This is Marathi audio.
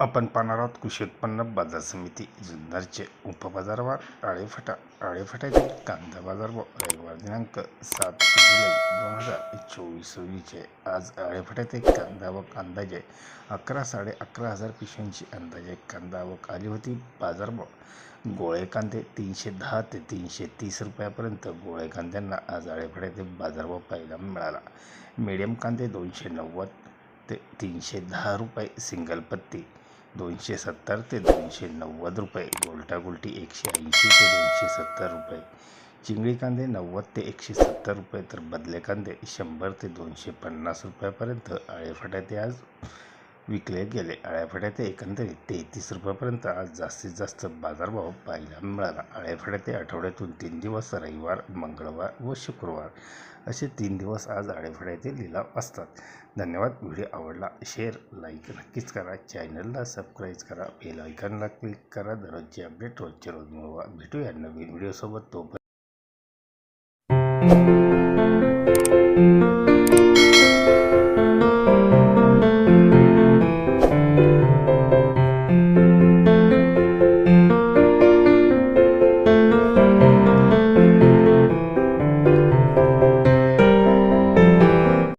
आपण पाहणार आहोत कृषी उत्पन्न बाजार समिती जुन्नरचे उपबाजारवार आळेफाटा आळेफाट्यातील कांदा बाजार व रविवार दिनांक सात जुलै दोन हजार चोवीस रोजीचे आज आळेफाट्यातील कांदा व कांदाजे अकरा साडे अकरा हजार पिशव्यांची अंदाजे कांदा व आली होती बाजारभाव गोळे कांदे तीनशे दहा ते तीनशे तीस रुपयापर्यंत गोळे कांद्यांना आज आळेफाट्यातील बाजारभाव पाहायला मिळाला. मिडियम कांदे दोनशे नव्वद ते तीनशे दहा रुपये सिंगल पत्ती दोनशे सत्तर ते दोनशे नव्वद रुपये. गोलटागुलटी एकशे ऐंशी ते दोनशे सत्तर रुपये. चिंगळी कांदे नव्वद ते एकशे सत्तर रुपये तर बदले कांदे शंभर ते दोनशे पन्नास रुपयापर्यंत. आळेफाट्यात आज विकले गेले. आळ्याफाट्या ते एकंदरीत तेहतीस रुपयापर्यंत आज जास्तीत जास्त बाजारभाव पाहायला मिळाला. आळ्याफाट्या ते आठवड्यातून तीन दिवस रविवार मंगळवार व शुक्रवार असे तीन दिवस आज आळ्याफाट्याचे लिलाव असतात. धन्यवाद. व्हिडिओ आवडला शेअर लाईक नक्कीच करा. चॅनलला सबस्क्राईब करा. बेल आयकॉनला क्लिक करा. दररोजचे अपडेट रोजचे रोज मिळवा. भेटूया नवीन व्हिडिओसोबत. तोपर्यंत